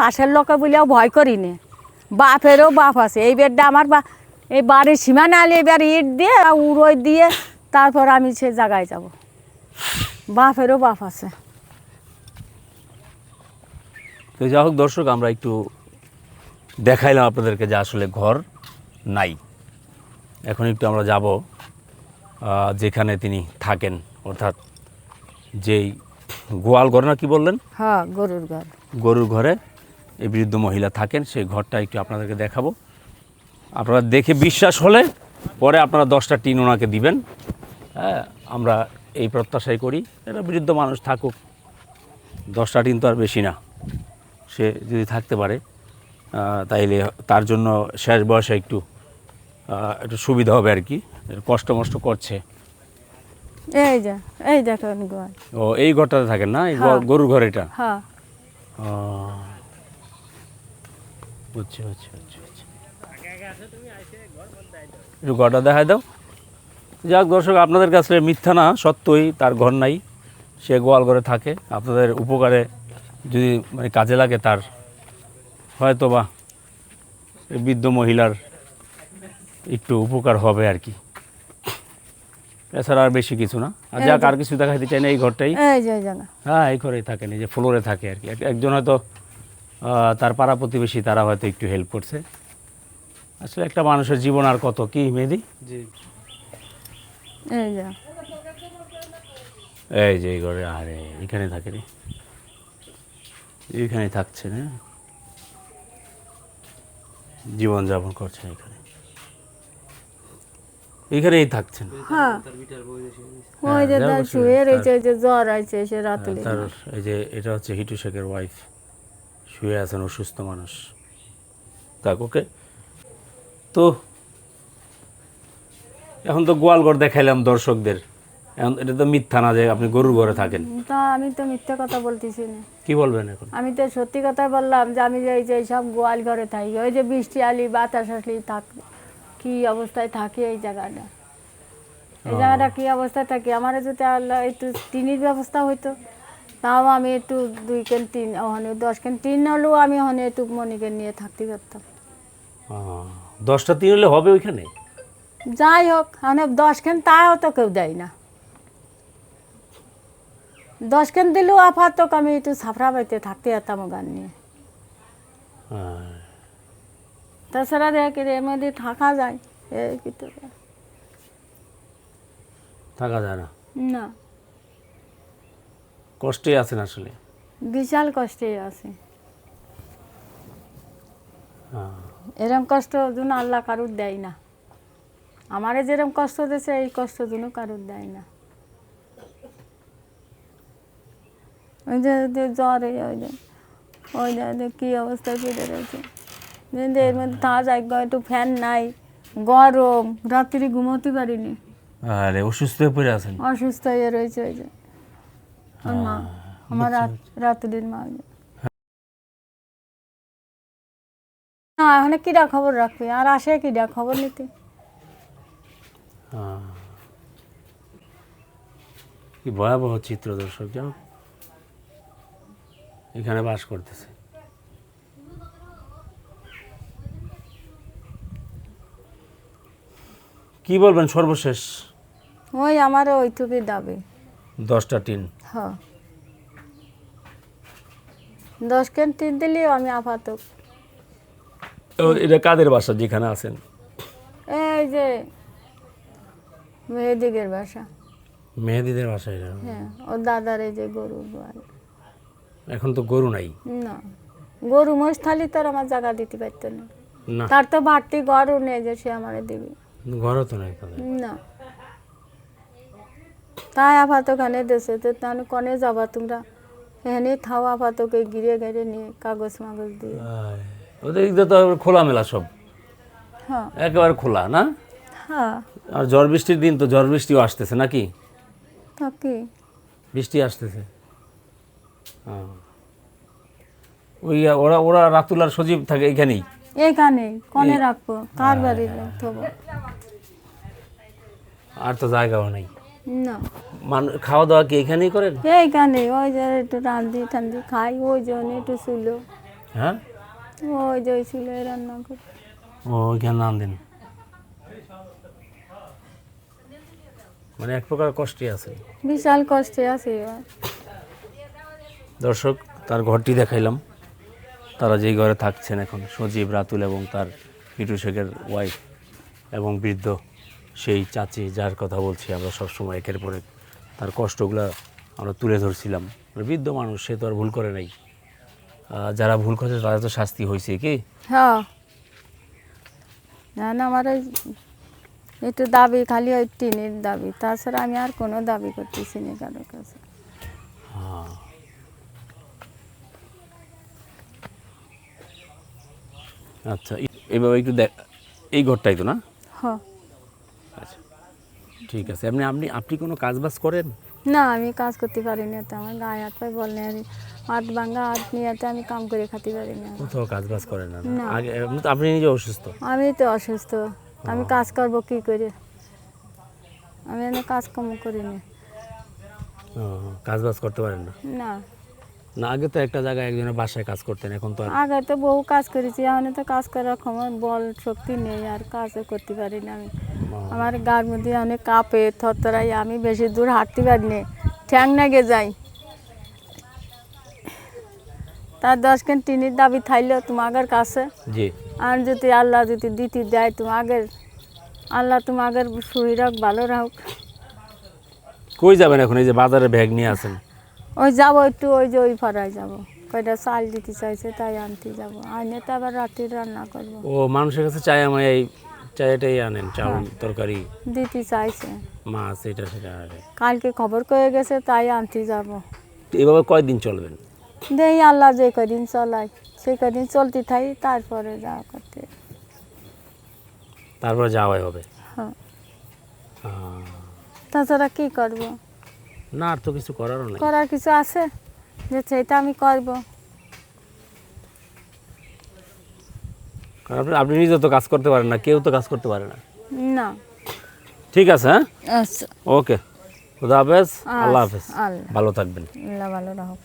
পাশের লোকে বলেও ভয় করি নে বাপেরও বাপ আছে। এই বেডটা আমার বা এই বাড়ির সীমানা আলি এবার ইট দিয়ে আর উড়োই দিয়ে তারপর আমি সে জায়গায় যাব। বাপেরও বাপ আছে। তো যাই হোক দর্শক আমরা একটু দেখাইলাম আপনাদেরকে যে আসলে ঘর নাই। এখন একটু আমরা যাব যেখানে তিনি থাকেন। অর্থাৎ যেই গোয়াল ঘর না কি বললেন? হ্যাঁ গরুর ঘর। গরুর ঘরে। এই বৃদ্ধ মহিলা থাকেন সেই ঘরটা একটু আপনাদেরকে দেখাবো। আপনারা দেখে বিশ্বাস হলে পরে আপনারা দশটা টিন ওনাকে দিবেন। হ্যাঁ আমরা এই প্রত্যাশাই করি এটা বৃদ্ধ মানুষ থাকুক। দশটা টিন তো আর বেশি না। সে যদি থাকতে পারে তাইলে তার জন্য শেষ বয়সে একটু একটু সুবিধা হবে আর কি। কষ্ট মষ্ট করছে। এই যা এই ও এই ঘরটাতে থাকেন না? এই হ্যাঁ। গরুর ঘর এটা? হ্যাঁ। বুঝছি বুঝছি বুঝছি বুঝছি। একটু ঘরটা দেখাই দাও। যাক দর্শক আপনাদের কাছে মিথ্যা না সত্যই তার ঘর নাই। সে গোয়াল ঘরে থাকে। আপনাদের উপকারে যদি মানে কাজে লাগে তার হয়তো বা এই বৃদ্ধ মহিলার একটু উপকার হবে আর কি। এছাড়া আর বেশি কিছু না। আর যাক আর কিছু দেখাইতে চাই না এই ঘরটাই। হ্যাঁ এই ঘরেই থাকেন এই যে ফ্লোরে থাকে আর কি। একজন হয়তো তার পাড়া প্রতিবেশী তারা হয়তো একটু হেল্প করছে। আসলে একটা মানুষের জীবন আর কত কি মেহেদি? এই যে। ঘরে আরে এখানে থাকে রে। এইখানে থাকছে না। জীবন যাপন করছেন এখানে। এখানেই থাকছেন হ্যাঁ। ওই যে যা তার বসে, শুয়ে রয়েছে ওই যে জ্বর আছে সে রাতে তার এই যে এটা হচ্ছে হিটু শেখের ওয়াইফ শুয়ে আছেন অসুস্থ মানুষ। থাক ওকে। তো এখন তো গোয়ালঘর দেখাইলাম দর্শকদের। এখন এটা তো মিথ্যা না যে আপনি গরুর ঘরে থাকেন। তা আমি তো মিথ্যে কথা বলতেছি না। কি বলবেন এখন? আমি তো সত্যি কথা বললাম যে আমি যে এই যে সব গোয়াল ঘরে থাকি ওই যে বৃষ্টি আলি বাতাস আসলি থাক কি অবস্থায় থাকি এই জায়গাটা? এই জায়গাটা কি অবস্থায় থাকি? আমার যদি আল্লাহ একটু টিনের ব্যবস্থা হইতো তাও আমি একটু দুই কেন তিন ওখানে দশ কেন তিন হলেও আমি ওখানে একটু মনিকে নিয়ে থাকতে পারতাম। দশটা তিন হলে হবে ওইখানে? যাই হোক মানে দশ কেন তাও তো কেউ দেয় না। দশ কেন দিলেও আপাতত আমি একটু সাফরা বাড়িতে থাকতে যেতাম গান নিয়ে। হ্যাঁ। তাছাড়া দেখ এর মধ্যে থাকা যায় এই কিন্তু থাকা যায় না? না। কষ্টে আছেন আসলে? বিশাল কষ্টে আছে। হ্যাঁ। এরম কষ্ট যেন আল্লাহ কারুর দেয় না। আমারে যেরকম কষ্ট দিয়েছে এই কষ্ট যেন কারুর দেয় না। ওই যে জ্বর ওই যে ওই যে কী অবস্থায় পেটে রয়েছে। এর মধ্যে থাকা যায় একটু ফ্যান নাই গরম রাত্রি ঘুমোতে পারিনি। আরে অসুস্থ হয়ে পড়ে আছেন? অসুস্থ হয়ে রয়েছে ওই যে। আমার মা আমার রাত রাত্রির মা না এখন কিরা খবর রাখবে আর আসে কিরা খবর নিতে। কি ভয়াবহ চিত্র দর্শক যাও এখানে বাস করতেছে কি বলবেন সর্বশেষ ওই আমার ওইটুকুই দাবি দশটা টিন। হ্যাঁ। দশ কেন তিন দিলেও আমি আপাতত। ও, এটা কাদের বাসা যেখানে আছেন? এই যে মেয়েদিকের বাসা। মেহেদিদের বাসা এটা? হ্যাঁ ও দাদার এই যে গরু এখন তো গরু নাই? না গরু মোষ থালি তোর আমার জায়গা দিতে পারতো না। তার তো বাড়তি গরু নেই যে সে আমার দিবে। ঘরও তো নাই না। তাই আপাতত ওখানে দেশে তো তাহলে কনে যাবা তোমরা? এখানে থাও আপাতকে গিরে গিরে নিয়ে কাগজ মাগজ দিয়ে। ওদের দিকে তো খোলামেলা সব। হ্যাঁ। একেবারে খোলা না? হ্যাঁ। আর ঝড় বৃষ্টির দিন তো ঝড় বৃষ্টিও আসতেছে নাকি? থাকি বৃষ্টি আসতেছে। হ্যাঁ। ওই ওরা ওরা রাতুল আর সজীব থাকে এখানেই? এখানে কনে রাখব কার বাড়ি রাখব? আর তো জায়গাও নেই। না। মান খাওয়া দাওয়া কি এখানেই করেন? এইখানে ওই যে একটু রান্ধি টান্ধি খাই ওই জন্য একটু ছিল। হ্যাঁ? ওই যে ছিল রান্না করে। ও ওইখানে দিন মানে এক প্রকার কষ্টে আছে বিশাল কষ্টে আছে দর্শক তার ঘরটি দেখাইলাম। তারা যেই ঘরে থাকছেন এখন সজীব রাতুল এবং তার পিটু শেখের ওয়াইফ এবং বৃদ্ধ। সেই চাচি যার কথা বলছি আমরা সবসময় একের পরে তার কষ্টগুলো আমরা তুলে ধরছিলাম। মানে বৃদ্ধ মানুষ সে তো আর ভুল করে নাই। যারা ভুল করেছে তাদের তো শাস্তি হয়েছে কি? হ্যাঁ। না না আমার একটু দাবি খালি ওই টিনের দাবি। তাছাড়া আমি আর কোনো দাবি করতেছি না কারোর কাছে। হ্যাঁ। আচ্ছা এই- এইভাবে একটু দেখ এই ঘরটাই তো না? হ্যাঁ। আচ্ছা ঠিক আছে। আপনি আপনি আপনি কোনো কাজ বাজ করেন? না আমি কাজ করতে পারি না তো আমার গায়ে হাত পায়ে বল নেই। আর হাত ভাঙ্গা হাত নিয়ে তো আমি কাম করে খেতে পারি না কোথাও কাজ বাজ করেন না। আগে আপনি তো- আপনি নিজে অসুস্থ? আমি তো অসুস্থ। আমি কাজ করব কি করে? আমি এনে কাজ কম করি না কাজ বাজ করতে পারেন না? না। না আগে তো একটা জায়গায় একজনের বাসায় কাজ করতেন এখন তো আগে তো বহু কাজ করেছি এখন তো কাজ করার ক্ষমতা বল শক্তি নেই আর কাজও করতে পারি না আমি। আমার গার মধ্যে অনেক কাঁপে থরথরাই আমি বেশি দূর হাঁটতে পারি না ঠ্যাং নাগে যাই তার দশ কেন টিনির দাবি থাইলেও তোমাদের কাছে? জি। আর যদি আল্লাহ যদি দিতে দেয় তোমাদের আল্লাহ তোমাদের শরীর রাখ ভালো রাখ কই যাবেন এখন? এই যে বাজারে ব্যাগ নিয়ে আছেন। ওই যাব একটু ওই যে ওই পাড়ায় যাব। কয়টা চাল দিতে চাইছে তাই আনতে যাব। আনে তো আবার রাত্রি রান্না করব। ও মানুষের কাছে চাই আমায় এই চাইটাই আনেন চাউল তরকারি। দিতে চাইছে। মাছ এটা সেটা আরে। কালকে খবর করে গেছে তাই আনতে যাব। এভাবে কয়দিন চলবেন? দেই আল্লাহ যে কদিন চলাই সেই কদিন চলতে থাকি তারপরে যা করতে। তারপর যাওয়াই হবে। হ্যাঁ। তাছাড়া কি করব? না আর তো কিছু করারও নেই। করার কিছু আছে? যে সেটা আমি করব। আপনি আপনি নিজে তো কাজ করতে পারেন না কেউ তো কাজ করতে পারে না। না। ঠিক আছে হ্যাঁ? আচ্ছা। ওকে। খুদা হাফেজ আল্লাহ হাফেজ। ভালো থাকবেন। আল্লাহ ভালো রাখুক।